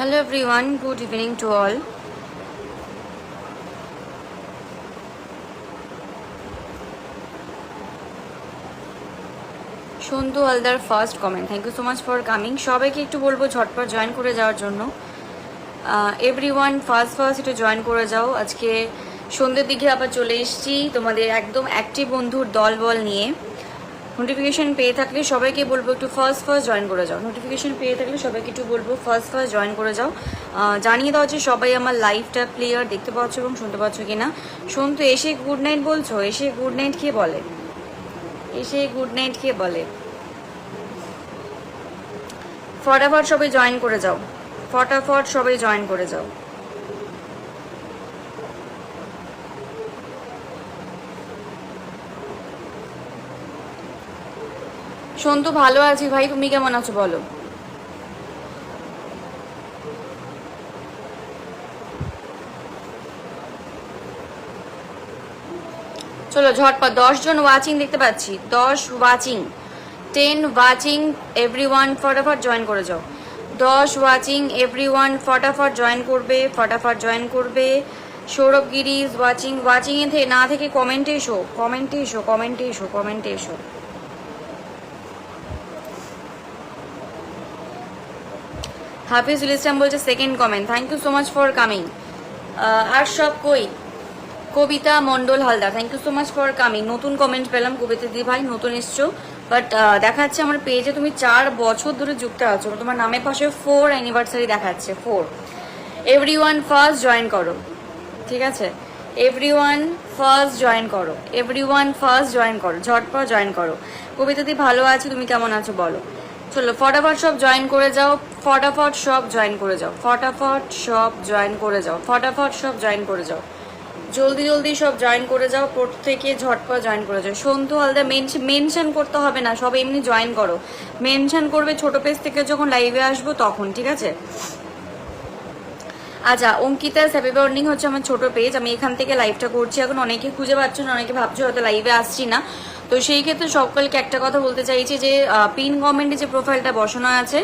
Hello everyone, good evening to all. Santu Haldar first comment thank you so much for coming সবাইকে একটু বলব ঝটপট join করে যাওয়ার জন্য। এভরি ওয়ান ফার্স্ট ফার্স্ট একটু জয়েন করে যাও। আজকে সন্ধ্যের দিকে আবার চলে এসেছি তোমাদের একদম অ্যাক্টিভ বন্ধুর দল বল নিয়ে। নোটিফিকেশন পেয়ে থাকলে সবাইকে বলব একটু ফার্স্ট ফার্স্ট জয়েন করে যাও। নোটিফিকেশন পেয়ে থাকলে সবাইকে একটু বলব ফার্স্ট ফার্স্ট জয়েন করে যাও। জানিয়ে দাও যে সবাই আমার লাইভটা ক্লিয়ার দেখতে পাচ্ছ এবং শুনতে পাচ্ছ কি না শোন তো এসে গুড নাইট বলছো? এসে গুড নাইট কে বলে? এসে গুড নাইট কে বলে? ফটাফট সবাই জয়েন করে যাও। ফটাফট সবাই জয়েন করে যাও। সন্তু, ভালো আছি ভাই। তুমি কেমন আছো বলো? চলো, ঝটপট। দশ জন ওয়াচিং দেখতে পাচ্ছি। দশ watching ten watching every one ফটাফট জয়েন করে যাও। দশ ওয়াচিং এভরি ওয়ান ফটাফট জয়েন করবে, ফটাফট জয়েন করবে। সৌরভ গিরিজ ওয়াচিং ওয়াচিংয়ে না থেকে কমেন্টে এসো। কমেন্টে এসো কমেন্টে এসো কমেন্টে এসো। হাফিজুল ইসলাম বলছে second comment thank you so much for coming আর সব কই? Kabita Mondal Haldar thank you so much for coming নতুন কমেন্ট পেলাম কবিতা দি ভাই, নতুন এসছো। বাট দেখাচ্ছে আমার পেজে তুমি চার বছর ধরে যুক্ত আছো। তোমার নামের পাশে ফোর অ্যানিভার্সারি দেখাচ্ছে four every one first join করো। ঠিক আছে? এভরি ওয়ান ফার্স্ট জয়েন করো। এভরি ওয়ান ফার্স্ট জয়েন করো। ঝটপট জয়েন করো। কবিতা দি ভালো আছো, তুমি কেমন আছো বলো। চলো, ফটাফট সব জয়েন করে যাও, ফটাফট সব জয়েন করে যাও, ফটাফট সব জয়েন করে যাও, ফটাফট সব জয়েন করে যাও। জলদি জলদি সব জয়েন করে যাও, প্রত্যেকে ঝটপট জয়েন করে যাও। সন্তু হালদা মেনশন করতে হবে না, সব এমনি জয়েন করো। মেনশন করবে ছোট পেজ থেকে যখন লাইভে আসব তখন, ঠিক আছে? আচ্ছা অঙ্কিতা হ্যাপি বর্নিং হচ্ছে আমার ছোট পেজ আমি এখান থেকে লাইভটা করছি। এখন অনেকে খুঁজে পাচ্ছ না, অনেকে ভাবছ হয়তো লাইভে আসছি না। তো সেই ক্ষেত্রে সকলকে একটা কথা বলতে চাইছি যে পিন কমেন্টে যে প্রোফাইলটা বসানো আছে,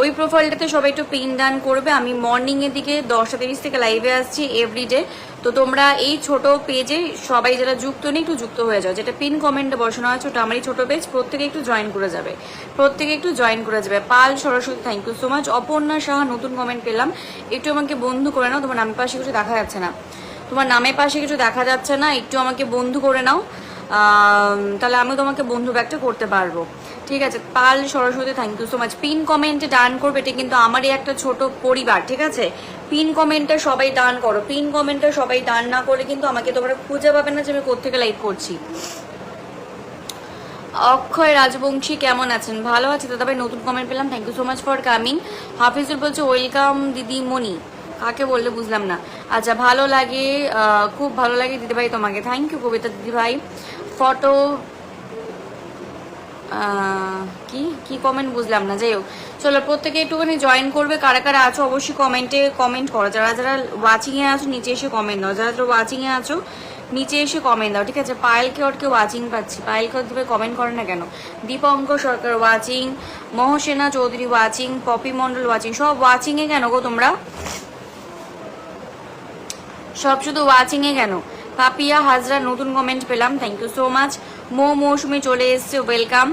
ওই প্রোফাইলটাতে সবাই একটু পিন ডান করবে। আমি মর্নিং এর দিকে দশটা তিরিশ থেকে লাইভে আসছি এভরিডে তো তোমরা এই ছোট পেজে সবাই যারা যুক্ত নেই একটু যুক্ত হয়ে যাও। যেটা পিন কমেন্টে বসানো আছে, ওটা আমারই ছোট পেজ প্রত্যেকে একটু জয়েন করে যাবে। প্রত্যেকে একটু জয়েন করে যাবে। পাল সরাসরি thank you so much Aparna Saha, নতুন কমেন্ট পেলাম। একটু আমাকে বন্ধু করে নাও। তোমার নামের পাশে কিছু দেখা যাচ্ছে না। তোমার নামের পাশে কিছু দেখা যাচ্ছে না। একটু আমাকে বন্ধু করে নাও। তাহলে আমি তোমাকে বন্ধু ব্যাগটা করতে পারব। ঠিক আছে, Pal Saraswati thank you so much pin কমেন্টে ডান করবে, এটা কিন্তু আমারই একটা ছোট পরিবার, ঠিক আছে? পিন কমেন্টটা সবাই ডান করো পিন কমেন্টটা সবাই ডান না করে কিন্তু আমাকে তোমরা খুঁজে পাবে না যে আমি কোথেকে লাইভ করছি। অক্ষয় রাজবংশী, কেমন আছেন? ভালো আছে? দাদা ভাই নতুন কমেন্ট পেলাম thank you so much for coming Hafijul বলছে ওয়েলকাম দিদি মনি কাকে বললে বুঝলাম না। আচ্ছা ভালো লাগে খুব ভালো লাগে দিদি ভাই তোমাকে। থ্যাংক ইউ কবিতা দিদি ভাই ফটো কি কি কমেন্ট বুঝলাম না, যাই হোক। চলো, প্রত্যেকে একটুখানি জয়েন করবে, কারা কারা আছো অবশ্যই কমেন্টে কমেন্ট করো। যারা যারা ওয়াচিংয়ে আছো, নিচে এসে কমেন্ট দাও যারা যারা ওয়াচিংয়ে আছো, নিচে এসে কমেন্ট দাও ঠিক আছে? পায়েলকে ওর কেউ ওয়াচিং পাচ্ছি। পায়েলকে ওর কমেন্ট করে না কেন? Dipankar Sarkar watching Mohsena Chowdhury watching Popy Mondal watching সব ওয়াচিংয়ে কেন গো তোমরা? সব শুধু ওয়াচিংয়ে কেন? পাপিয়া হাজরা, নতুন কমেন্ট পেলাম। থ্যাংক ইউ সো মাচ মো মৌসুমি চলে এসছে ওয়েলকাম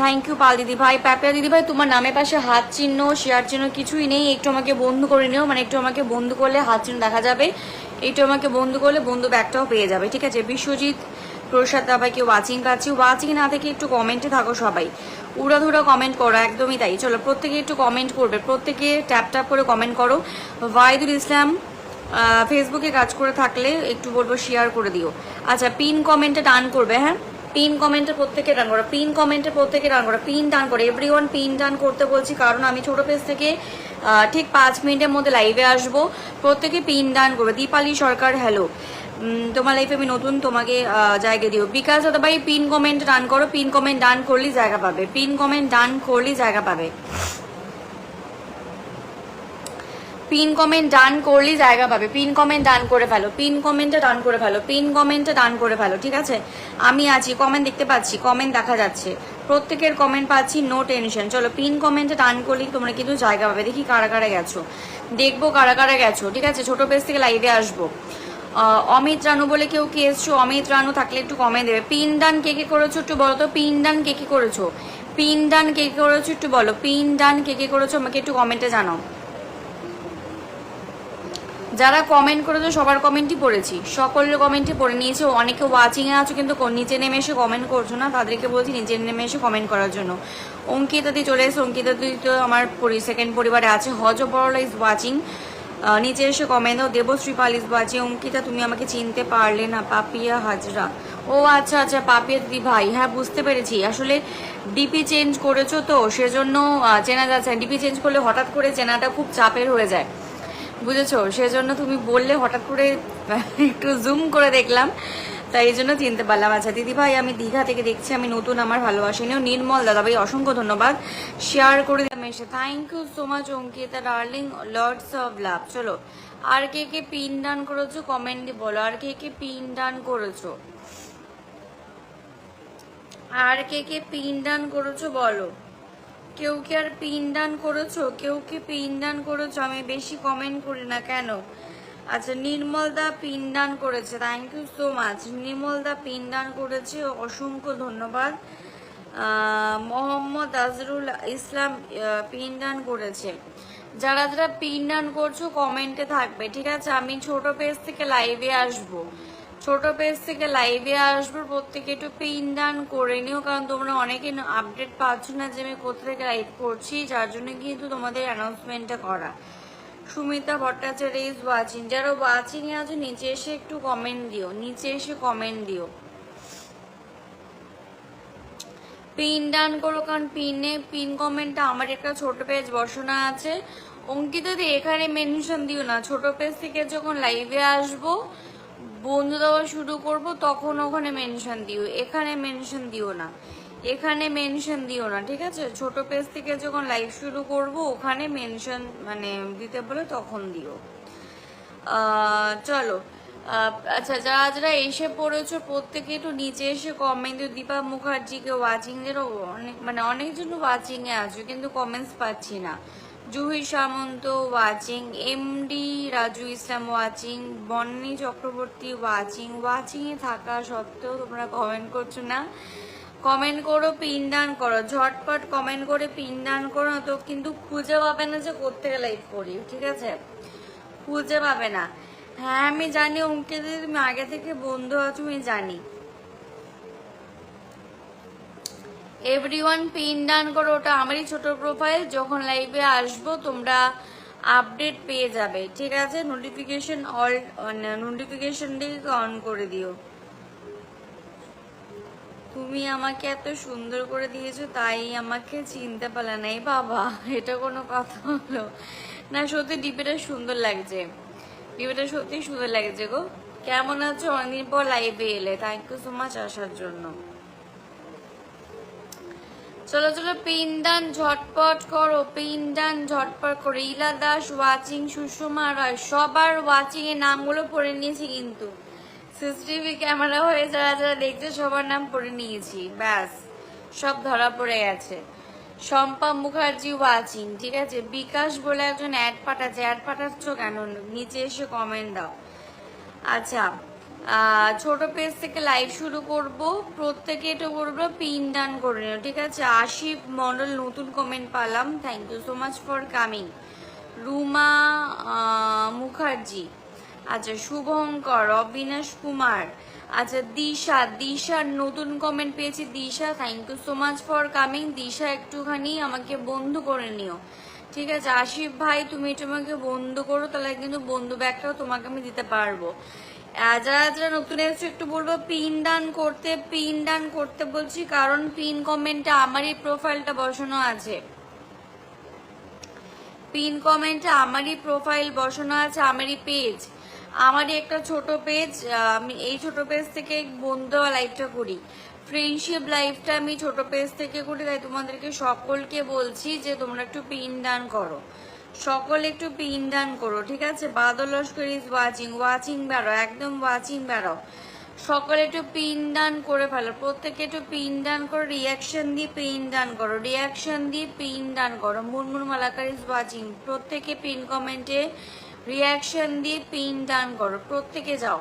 থ্যাংক ইউ পাল দিদি ভাই। পাপিয়া দিদি ভাই, তোমার নামের পাশে হাত চিহ্ন, শেয়ার চিহ্ন কিছুই নেই। একটু আমাকে বন্ধু করে নিও। মানে একটু আমাকে বন্ধু করলে হাত চিহ্ন দেখা যাবে। একটু আমাকে বন্ধু করলে বন্ধু ব্যাগটাও পেয়ে যাবে। ঠিক আছে? বিশ্বজিৎ, প্রসাদ দাবাইকে ওয়াচিং পাচ্ছি। ওয়াচিং না থেকে একটু কমেন্টে থাকো সবাই। উড়াধুরা কমেন্ট করো, একদমই তাই। চলো, প্রত্যেকে একটু কমেন্ট করবে। প্রত্যেকে ট্যাপ ট্যাপ করে কমেন্ট করো। ওয়াইদুল ইসলাম ফেসবুকে কাজ করে থাকলে একটু বলব শেয়ার করে দিও। আচ্ছা পিন কমেন্টে টান করবে হ্যাঁ? পিন কমেন্টে প্রত্যেকে টান করো পিন কমেন্টে প্রত্যেকে টান করো পিন টান করো। এভরি ওয়ান পিন টান করতে বলছি, কারণ আমি ছোট পেজ থেকে ঠিক পাঁচ মিনিটের মধ্যে লাইভে আসব। প্রত্যেকে পিন টান করবে। দীপালি সরকার হ্যালো তোমার লাইফে আমি নতুন, তোমাকে জায়গা দিও। বিকাশ দাদা ভাই পিন কমেন্ট ডান করো। পিন কমেন্ট ডান করলেই জায়গা পাবে। পিন কমেন্ট ডান করলেই জায়গা পাবে। পিন কমেন্ট ডান করলেই জায়গা পাবে। পিন কমেন্ট ডান করে ফেলো। পিন কমেন্টটা ডান করে ফেলো। পিন কমেন্টটা ডান করে ফেলো, ঠিক আছে? আমি আছি কমেন্ট দেখতে পাচ্ছি কমেন্ট দেখা যাচ্ছে। প্রত্যেকের কমেন্ট পাচ্ছি নো টেনশন চলো পিন কমেন্টে ডান করলেই তোমরা কিন্তু জায়গা পাবে। দেখি কারা কারা গেছো। দেখব কারা কারা গেছো, ঠিক আছে? ছোট পেজ থেকে লাইভে আসব। অমিত রানু বলে কেউ কে এসছো? অমিত রানু থাকলে একটু কমে দেবে। পিন ডান কে কে করেছ একটু বলো তো। পিন ডান কে কে করেছ? পিন ডান কে কে করেছ একটু বলো। পিন ডান কে কে করেছ? আমাকে একটু কমেন্টে জানাও। যারা কমেন্ট করেছ, সবার কমেন্টই পড়েছি। সকলের কমেন্টই পড়ে নিয়েছে। অনেকে ওয়াচিংয়ে আছো, কিন্তু নিচে নেমে এসে কমেন্ট করছ না। তাদেরকে বলছি নিচে নেমে এসে কমেন্ট করার জন্য। অঙ্কিতা দি চলে এসে অঙ্কিতা দি তো আমার সেকেন্ড পরিবারে আছে। হজ বড়লা ইজ ওয়াচিং নিচে এসে কমেন্ট দাও। দেবশ্রী পাল ইজ ওয়াচিং অঙ্কিতা, তুমি আমাকে চিনতে পারলে না। পাপিয়া হাজরা। ও আচ্ছা আচ্ছা পাপিয়া দিদি ভাই। হ্যাঁ বুঝতে পেরেছি। আসলে ডিপি চেঞ্জ করেছ তো, সেজন্য চেনা যাচ্ছে ডিপি চেঞ্জ করলে হঠাৎ করে চেনাটা খুব চাপের হয়ে যায়। বুঝেছ? সেজন্য তুমি বললে হঠাৎ করে একটু জুম করে দেখলাম। তাই এই জন্য চিনতে পারলাম। আচ্ছা দিদি ভাই আমি দীঘা থেকে দেখছি, আমি নতুন, আমার ভালোবাসিনিও নির্মল দাদা ভাই, অসংখ্য ধন্যবাদ। শেয়ার করে দিলাম এসে। Thank you so much Ankita darling lords of love চলো, আর কে কে পিন ডান করেছ কমেন্টে বলো। আর কে কে পিন ডান করেছ? আর কে কে পিন ডান করেছ, বলো। কেউ কি আর পিন ডান করেছ? কেউ কি পিন ডান করেছ? আমি বেশি কমেন্ট করি না কেন? আচ্ছা নির্মল দা পিন ডান করেছে। Thank you so much Nirmal the pin done করেছে। অসংখ্য ধন্যবাদ। মোহাম্মদ আজরুল ইসলাম পিন ডান করেছে। যারা যারা পিন ডান করছ কমেন্টে থাকবে, ঠিক আছে? আমি ছোট পেজ থেকে লাইভে আসব। ছোট পেজ থেকে লাইভে আসব, প্রত্যেকে একটু পিন ডান করে নিও, কারণ তোমরা অনেকে আপডেট পাচ্ছ না যে আমি কোথা থেকে লাইভ করছি, যার জন্য কিন্তু তোমাদের অ্যানাউন্সমেন্টটা করা। সুমিতা ভট্টাচার্য ইজ ওয়াচিং যারা ওয়াচিং এ আছো, নিচে এসে একটু কমেন্ট দিও, নিচে এসে কমেন্ট দিও। পিন ডান করো, কারণ পিনে পিন কমেন্টটা আমার একটা ছোট পেজ বসানো আছে। অঙ্কিতা দি, এখানে মেনশন দিও না। ছোট পেজ থেকে যখন লাইভে আসব বন্ধু দেওয়া শুরু করব, তখন ওখানে মেনশন দিও। এখানে মেনশন দিও না। এখানে মেনশন দিও না, ঠিক আছে? ছোট পেজ থেকে যখন লাইভ শুরু করব, ওখানে মেনশন মানে দিতে বলে তখন দিও। চলো। আচ্ছা যারা যারা এসে পড়েছো, প্রত্যেকে একটু নিচে এসে কমেন্ট দীপা মুখার্জিকে ওয়াচিং এর অনেক মানে অনেকজন ওয়াচিংয়ে আছো, কিন্তু কমেন্টস পাচ্ছি না। Juhi Samanta watching, MD Raju Islam watching, Bonny Chakraborty watching ওয়াচিংয়ে থাকা সত্ত্বেও তোমরা কমেন্ট করছ না। কমেন্ট করো পিন ডান করো। ঝটপট কমেন্ট করে পিন ডান করো, তো কিন্তু খুঁজে পাবে না যে কোথেকে লাইভ করি, ঠিক আছে? খুঁজে পাবে না। হ্যাঁ আমি জানি অঙ্কিত আগে থেকে বন্ধু আছো, আমি জানি। এভরিওয়ান পিন ডান করো, ওটা আমারই ছোট প্রোফাইল যখন লাইভে আসব তোমরা আপডেট পেয়ে যাবে, ঠিক আছে? নোটিফিকেশন অল নোটিফিকেশন দিয়ে অন করে দিও। তুমি আমাকে এত সুন্দর করে দিয়েছ, তাই আমাকে চিনতে পারলে নাই বাবা, এটা কোনো কথা হলো। না, সত্যি ডিপেটা সুন্দর লাগছে। ডিপেটা সত্যি সুন্দর লাগছে গো। কেমন আছো? অনেকদিন পর লাইভে এলে। থ্যাংক ইউ সো মাচ আসার জন্য। চলো চলো, পিনদান ঝটপট করো, পিনদান ঝটপট করো। ইলা দাস ওয়াচিং সুষমা রায়, সবার ওয়াচিং এর নামগুলো পড়ে নিয়েছি কিন্তু। সিসিটিভি ক্যামেরা হয়ে যারা যারা দেখছে, সবার নাম পড়ে নিয়েছি। ব্যাস, সব ধরা পড়ে গেছে। শম্পা মুখার্জি ওয়াচিং ঠিক আছে? বিকাশ বলে একজন অ্যাড পাঠাচ্ছে। অ্যাড পাঠাচ্ছ কেন? নিচে এসে কমেন্ট দাও। আচ্ছা ছোট পেজ থেকে লাইভ শুরু করব। প্রত্যেকে এটা করব পিন ডান করে নিও, ঠিক আছে? আশিফ মন্ডল নতুন কমেন্ট পালাম। Thank you so much for coming Ruma Mukherjee. আচ্ছা শুভঙ্কর, অবিনাশ কুমার। আচ্ছা দিশা, দিশার নতুন কমেন্ট পেয়েছি। Disha thank you so much for coming Disha একটুখানি আমাকে বন্ধু করে নিও। ঠিক আছে? আশিফ ভাই, তুমি এটা আমাকে বন্ধু করো, তাহলে কিন্তু বন্ধু ব্যাগটাও তোমাকে আমি দিতে পারব। যারা যারা নতুন এসেছ একটু বলব, পিন ডান করতে, পিন ডান করতে বলছি, কারণ পিন কমেন্টে আমারই প্রোফাইলটা বসানো আছে। পিন কমেন্টে আমারই প্রোফাইল বসানো আছে আমারই পেজ আমারই একটা ছোট পেজ আমি এই ছোট পেজ থেকে বন্ধু লাইভটা করি। ফ্রেন্ডশিপ লাইভটা আমি ছোট পেজ থেকে করি, তাই তোমাদেরকে সকলকে বলছি যে তোমরা একটু পিন ডান করো। সকলে একটু পিন ডান করো, ঠিক আছে? Badal Laskar is watching watching বেরো, একদম ওয়াচিং বেরো। সকলে একটু পিন ডান করে ফেলো, প্রত্যেকে একটু পিন ডান করো রিয়াকশন দিয়ে পিন ডান করো রিয়াকশন দিয়ে পিন ডান করো। মুরমুর মালাকার ইজ ওয়াচিং প্রত্যেকে পিন কমেন্টে রিয়াকশন দিয়ে পিন ডান করো, প্রত্যেকে যাও।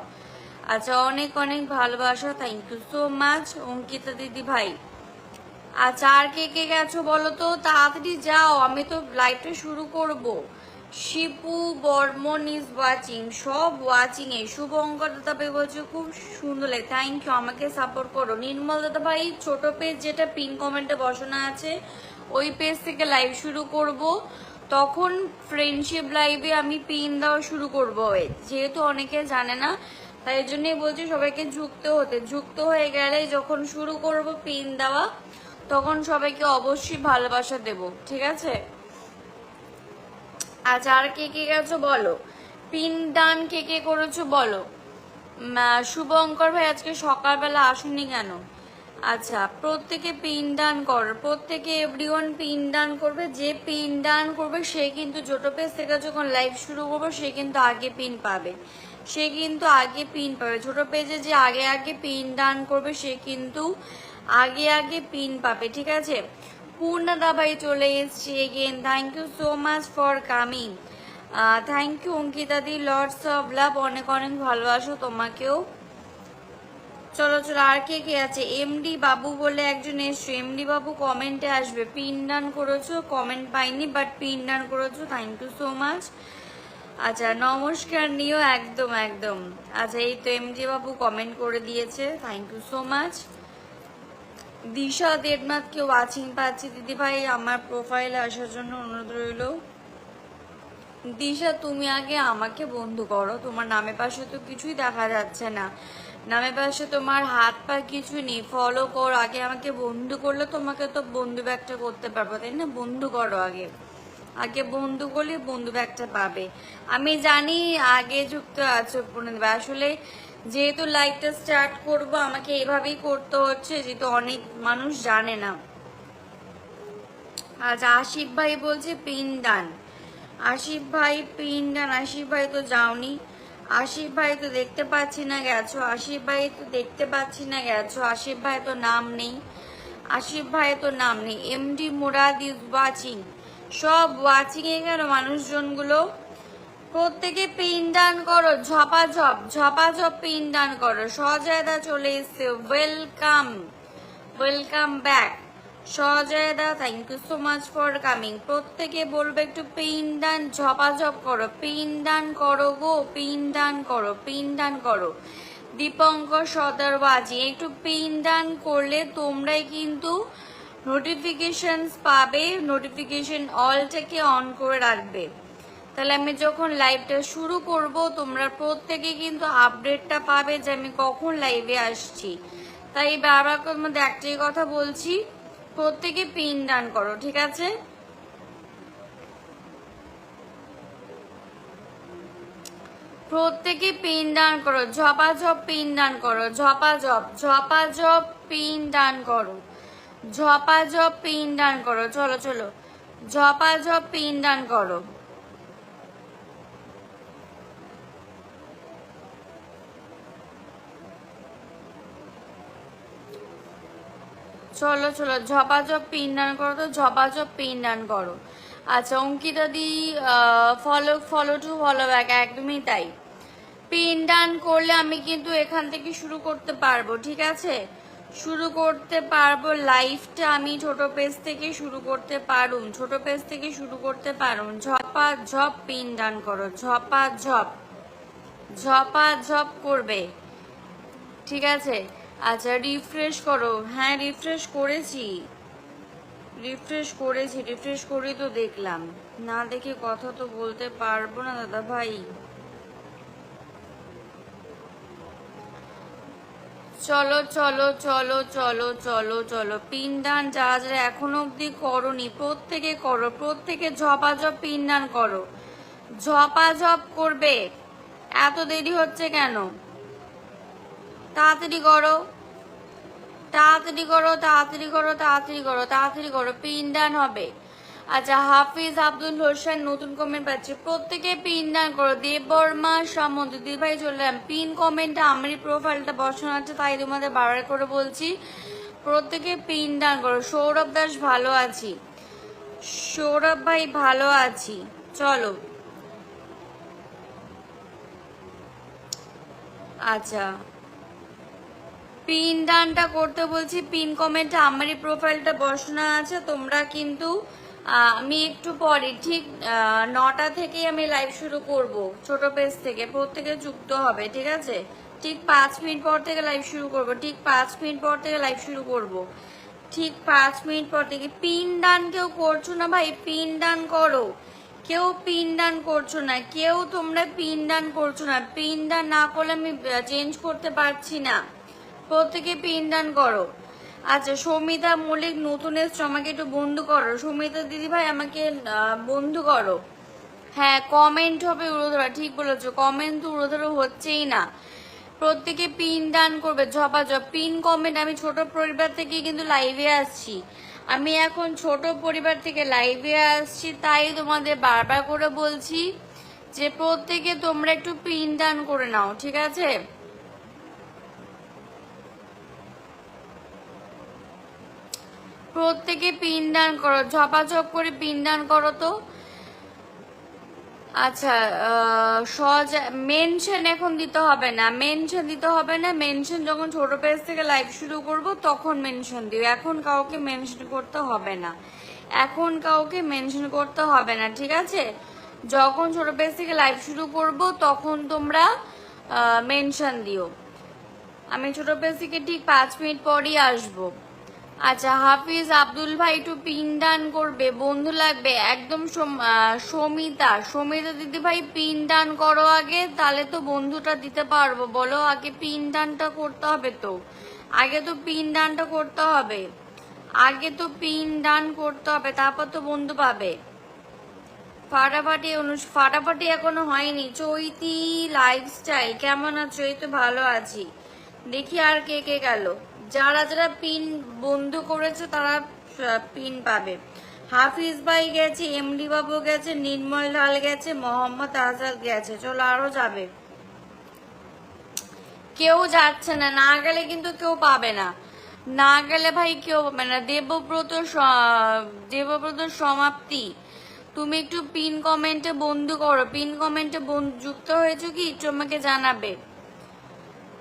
আচ্ছা অনেক অনেক ভালোবাসা thank you so much Ankita দিদি ভাই। আর কে কে গেছো বলো তো? তাড়াতাড়ি যাও, আমি তো লাইভটা শুরু করব। শিপু, বর্মন ইজ ওয়াচিং সব ওয়াচিং এ শুভঙ্কর দাদা ভাই বলছে, খুব সুন্দর লাগে। থ্যাংক ইউ আমাকে সাপোর্ট করো। নির্মল দাদা ভাই, ছোট পেজ যেটা পিন কমেন্টে বসানো আছে, ওই পেজ থেকে লাইভ শুরু করব। তখন ফ্রেন্ডশিপ লাইভে আমি পিন দেওয়া শুরু করব। যেহেতু অনেকে জানে না, তাই জন্যই বলছি সবাইকে যুক্ত হতে। যুক্ত হয়ে গেলে যখন শুরু করব পিন দেওয়া তখন সবাইকে অবশ্যই ভালোবাসা দেব, ঠিক আছে? আচ্ছা আর কে কে গেছো বলো? পিন দান কে কে করেছ বলো? শুভঙ্কর ভাই আজকে সকালবেলা আসুনি কেন? আচ্ছা প্রত্যেকে পিন দান কর, প্রত্যেকে এভরিওয়ান পিন দান করবে, যে পিন দান করবে, সে কিন্তু জোটো পেজ থেকে যখন লাইভ শুরু করবে, সে কিন্তু আগে পিন পাবে। সে কিন্তু আগে পিন পাবে। ছোট পেজে যে আগে আগে পিন দান করবে, সে কিন্তু আগে আগে পিন পাবে, ঠিক আছে? পূর্ণা ভাই চলে এসছি again thank you so much for coming thank you Ankita the lords of love অনেক অনেক ভালোবাসো তোমাকেও। চলো চলো, আর কে কে আছে? এমডি বাবু বলে একজন এসছো। এমডি বাবু কমেন্টে আসবে। পিন ডান করেছ কমেন্ট পাইনি বাট পিন ডান করেছ। থ্যাংক ইউ সো মাচ আচ্ছা নমস্কার নিও, একদম একদম। আচ্ছা এই তো এমডি বাবু কমেন্ট করে দিয়েছে। Thank you so much Disha দেবনাথকে watching পাচ্ছি দিদি ভাই আমার প্রোফাইলে আসার জন্য অনুরোধ রইল। দিশা, তুমি আগে আমাকে বন্ধু করো। তোমার নামে পাশে তো কিছুই দেখা যাচ্ছে না। নামে পাশে তোমার হাত পা কিছু নেই। ফলো করো। আগে আমাকে বন্ধু করলে তোমাকে তো বন্ধু ব্যাগটা করতে পারব, তাই না? বন্ধু করো আগে। আগে বন্ধু করলে বন্ধু ব্যাগটা পাবে। আমি জানি আগে যুক্ত আছো পূর্ণিমা আসলে যেহেতু লাইভটা স্টার্ট করব, আমাকে এভাবেই করতে হচ্ছে যেহেতু অনেক মানুষ জানে না। আজ আশিফ ভাই বলছে, পিন দান। আশিফ ভাই, পিন দান। আশিফ ভাই তো যাওনি। আশিফ ভাই তো দেখতে পাচ্ছি না, গেছো। আশিফ ভাই তো দেখতে পাচ্ছি না, গেছো। আশিফ ভাই তো নাম নেই। আশিফ ভাই তো নাম নেই। এমডি মুরাদ ইজ ওয়াচিং সব ওয়াচিং এ গেল মানুষজনগুলো? প্রত্যেকে পিন দান করো ঝপা ঝপ ঝপা ঝপ পিন দান করো। সজয়দা চলে এসছে welcome welcome back সজয়দা thank you so much for coming প্রত্যেকে বলবে একটু পিন দান ঝপাঝপ করো। পিন দান করো গো, পিন দান করো, পিন দান করো। দীপঙ্কর সদরবাজি, একটু পিন দান করলে তোমরাই কিন্তু নোটিফিকেশনস পাবে নোটিফিকেশন অলটাকে অন করে রাখবে। তাহলে আমি যখন লাইভটা শুরু করব, তোমরা প্রত্যেকে কিন্তু আপডেটটা পাবে যে আমি কখন লাইভে আসছি। তাই বারবার মধ্যে একটাই কথা বলছি, প্রত্যেকে পিন দান করো, ঠিক আছে? প্রত্যেকে পিন দান করো, ঝপাঝপ পিন দান করো, ঝপাঝপ ঝপাঝপ পিন দান করো, ঝপাঝপ পিন দান করো, চলো চলো, ঝপাঝপ পিন দান করো। চলো চলো, ঝপাঝপ পিন ডান করো তো, ঝপাঝপ পিন ডান করো। আচ্ছা অঙ্কিতা দি follow follow to follow back একদমই তাই। পিন ডান করলে আমি কিন্তু এখান থেকে শুরু করতে পারব, ঠিক আছে? শুরু করতে পারব লাইফটা আমি ছোট পেজ থেকে শুরু করতে পারুম, ছোট পেজ থেকে শুরু করতে পারুম। ঝপা ঝপ পিন ডান করো ঝপা ঝপ ঝপা ঝপ করবে, ঠিক আছে? আচ্ছা রিফ্রেশ করো। হ্যাঁ রিফ্রেশ করেছি। রিফ্রেশ করেছি রিফ্রেশ করেই তো দেখলাম। না দেখে কথা তো বলতে পারব না, দাদা ভাই। চলো চলো চলো চলো চলো চলো। পিনদান যারা যারা এখনও অবধি করনি। প্রত্যেকে করো, প্রত্যেকে ঝপাঝপ পিনদান করো। ঝপাঝপ করবে। এত দেরি হচ্ছে কেন? তাড়াতাড়ি করো। তাড়াতাড়ি করো তাড়াতাড়ি করো তাড়াতাড়ি করো তাড়াতাড়ি করো। পিন ডান হবে। আচ্ছা হাফিজ আব্দুল হোসেন নতুন কমেন্ট পাচ্ছি। প্রত্যেকে পিন দান করো দেববর্মা সামন্ত দিদিভাই চলে এলাম। পিন কমেন্টটা আমারই প্রোফাইলটা বসানো আছে, তাই তোমাদের বারবার করে বলছি। প্রত্যেকে পিন দান করো। সৌরভ দাস, ভালো আছি। সৌরভ ভাই, ভালো আছি। চলো। আচ্ছা। পিন ডানটা করতে বলছি, পিন কমেন্টে আমারই প্রোফাইলটা বসানো আছে, তোমরা কিন্তু আমি একটু পরে, ঠিক নটা থেকেই আমি লাইভ শুরু করব, ছোট পেজ থেকে, প্রত্যেকে যুক্ত হবে, ঠিক আছে? ঠিক পাঁচ মিনিট পর থেকে লাইভ শুরু করব, ঠিক পাঁচ মিনিট পর থেকে লাইভ শুরু করব, ঠিক পাঁচ মিনিট পর থেকে, পিন ডান কেউ করছ না ভাই? পিন ডান করো, কেউ পিন ডান করছ না, কেউ তোমরা পিন ডান করছ না, পিন ডান না করলে আমি চেঞ্জ করতে পারছি না। প্রত্যেকে পিন ডান করো। আচ্ছা সৌমিতা, মল্লিক, নতুন এসছো, আমাকে একটু বন্ধু করো। সৌমিতা দিদি ভাই, আমাকে বন্ধু করো। হ্যাঁ কমেন্ট হবে উড়োধরা, ঠিক বলেছ। কমেন্ট তো উড়োধরা হচ্ছেই না। প্রত্যেকে পিন দান করবে, ঝপাঝপ। পিন কমেন্ট আমি ছোট পরিবার থেকে কিন্তু লাইভে আসছি। আমি এখন ছোট পরিবার থেকে লাইভে আসছি, তাই তোমাদের বারবার করে বলছি যে প্রত্যেকে তোমরা একটু পিন দান করে নাও, ঠিক আছে? প্রত্যেকে পিন দান করো, ঝপাঝপ করে পিন দান করো তো। আচ্ছা সহজ মেনশন এখন দিতে হবে না মেনশন দিতে হবে না মেনশন যখন ছোট পেজ থেকে লাইভ শুরু করব, তখন মেনশন দিও। এখন কাউকে মেনশন করতে হবে না। এখন কাউকে মেনশন করতে হবে না, ঠিক আছে? যখন ছোট পেজ থেকে লাইভ শুরু করব, তখন তোমরা মেনশন দিও। আমি ছোট পেজ থেকে ঠিক পাঁচ মিনিট পরই আসব। আচ্ছা হাফিজ আব্দুল ভাই একটু পিন দান করবে, বন্ধু লাগবে। একদম সম- সমিতা সমিতা দিদি ভাই পিন দান করো আগে, তাহলে তো বন্ধুটা দিতে পারব। বলো, আগে পিন দানটা করতে হবে তো। আগে তো পিন দানটা করতে হবে। আগে তো পিন দান করতে হবে, তারপর তো বন্ধু পাবে। ফাটাফাটি অনুষ ফাটাফাটি এখনও হয়নি। চৈতি লাইফস্টাইল কেমন আছো? এই তো ভালো আছি। দেখি আর কে কে গেল। যারা যারা পিন বন্ধ করেছে তারা পিন পাবে। হাফিজ ভাই গেছে, এমডি বাবু গেছে, নির্মল লাল গেছে, মোহাম্মদ আজাদ গেছে। চলো আরও যাবে। কেউ যাচ্ছে না না গেলে কিন্তু কেউ পাবে না। না গেলে ভাই কেউ পাবে না। দেবব্রত দেবব্রত সমাপ্তি। তুমি একটু পিন কমেন্টে বন্ধু করো। পিন কমেন্টে যুক্ত হয়েছো কি? আমাকে জানাবে।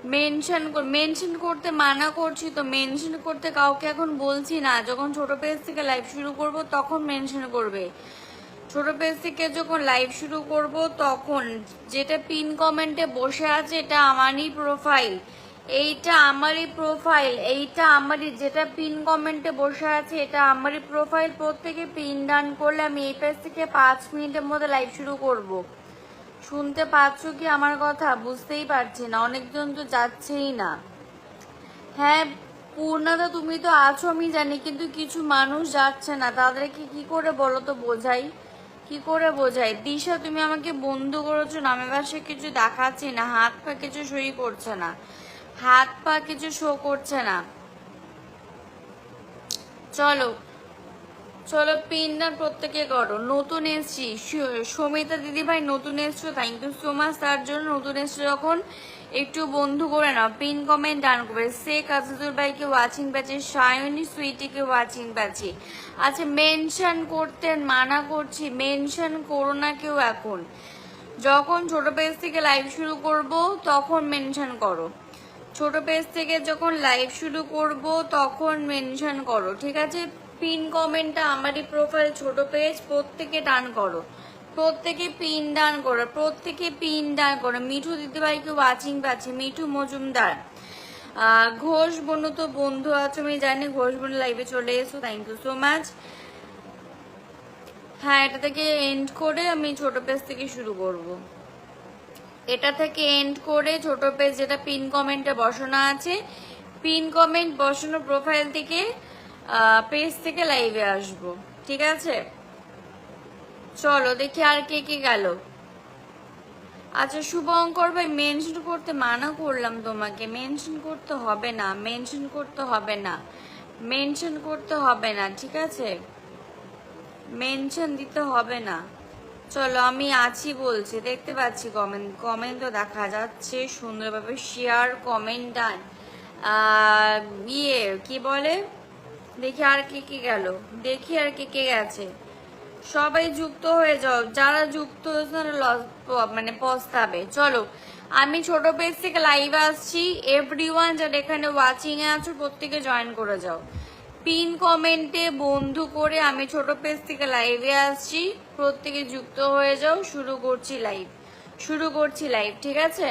মেনশন মেনশন করতে মানা করছি তো মেনশন করতে কাউকে এখন বলছি না। যখন ছোট পেজ থেকে লাইভ শুরু করব, তখন মেনশন করবে। ছোট পেজ থেকে যখন লাইভ শুরু করব, তখন যেটা পিন কমেন্টে বসে আছে, এটা আমারই প্রোফাইল এইটা আমারই প্রোফাইল এইটা আমারই, যেটা পিন কমেন্টে বসে আছে, এটা আমারই প্রোফাইল প্রত্যেকে পিন ডান করলে আমি এই পেজ থেকে পাঁচ মিনিটের মধ্যে লাইভ শুরু করব। শুনতে পাচ্ছ কি আমার কথা? বুঝতেই পারছি না। অনেকজন তো যাচ্ছেই না। হ্যাঁ পূর্ণাদা তুমি তো আছো, আমি জানি, কিন্তু কিছু মানুষ যাচ্ছে না। তাদেরকে কি করে বলো তো বোঝাই? কি করে বোঝাই? দিশা, তুমি আমাকে বন্ধু করেছ নামে বাসে কিছু দেখাচ্ছি না। হাত পা কিছু সই করছে না। হাত পা কিছু শো করছে না। চলো চলো পিনদান প্রত্যেকে করো নতুন এসছি সমিতা দিদি ভাই নতুন এসছো থ্যাংক ইউ সো মাচ তার জন্য নতুন এসছো যখন একটু বন্ধু করে নাও। পিন কমেন্ট ডান করবে। শেখ আজিজুর ভাইকে ওয়াচিং প্যাচে সায়নী সুইটিকে ওয়াচিং প্যাচে আচ্ছা মেনশন করতে মানা করছি মেনশন করো না কেউ এখন। যখন ছোট পেজ থেকে লাইভ শুরু করব, তখন মেনশন করো। ছোট পেজ থেকে যখন লাইভ শুরু করব, তখন মেনশন করো, ঠিক আছে? পিন কমেন্টটা আমারই প্রোফাইল ছোট পেজ প্রত্যেকে ডান করো। প্রত্যেকে পিন ডান করো, প্রত্যেকে পিন ডান করো। মিঠু দিদিভাইকে ওয়াচিং পাচ্ছে, মিঠু মজুমদার। ঘোষ বনু তো বন্ধু আছো, আমি জানি ঘোষ বনু লাইভে চলে এসো থ্যাংক ইউ সো মাচ হ্যাঁ এটা থেকে এন্ড করে আমি ছোট পেজ থেকে শুরু করব। এটা থেকে এন্ড করে ছোট পেজ যেটা পিন কমেন্টে বসানো আছে, পিন কমেন্ট বসানো প্রোফাইল থেকে পেজ থেকে লাইভে আসব, ঠিক আছে? চলো, দেখি আর কে কে গেল। আচ্ছা শুভঙ্কর ভাই মেনশন করতে মানা করলাম তোমাকে। মেনশন করতে হবে না মেনশন করতে হবে না। মেনশন করতে হবে না, ঠিক আছে? মেনশন দিতে হবে না। চলো, আমি আছি বলছি, দেখতে পাচ্ছি কমেন্ট কমেন্ট তো দেখা যাচ্ছে, সুন্দরভাবে শেয়ার কমেন্ট ডান ইয়ে কি বলে? দেখি আর কে কে গেল। দেখি আর কে কে গেছে। সবাই যুক্ত হয়ে যাও। যারা যুক্ত তারা লস মানে পস্তাবে। চলো, আমি ছোট পেজ থেকে লাইভ আসছি। এভরি ওয়ান যারা এখানে ওয়াচিং এ আছো, প্রত্যেকে জয়েন করে যাও। পিন কমেন্টে বন্ধু করে আমি ছোট পেজ থেকে লাইভে আসছি। প্রত্যেকে যুক্ত হয়ে যাও। শুরু করছি লাইভ শুরু করছি লাইভ ঠিক আছে?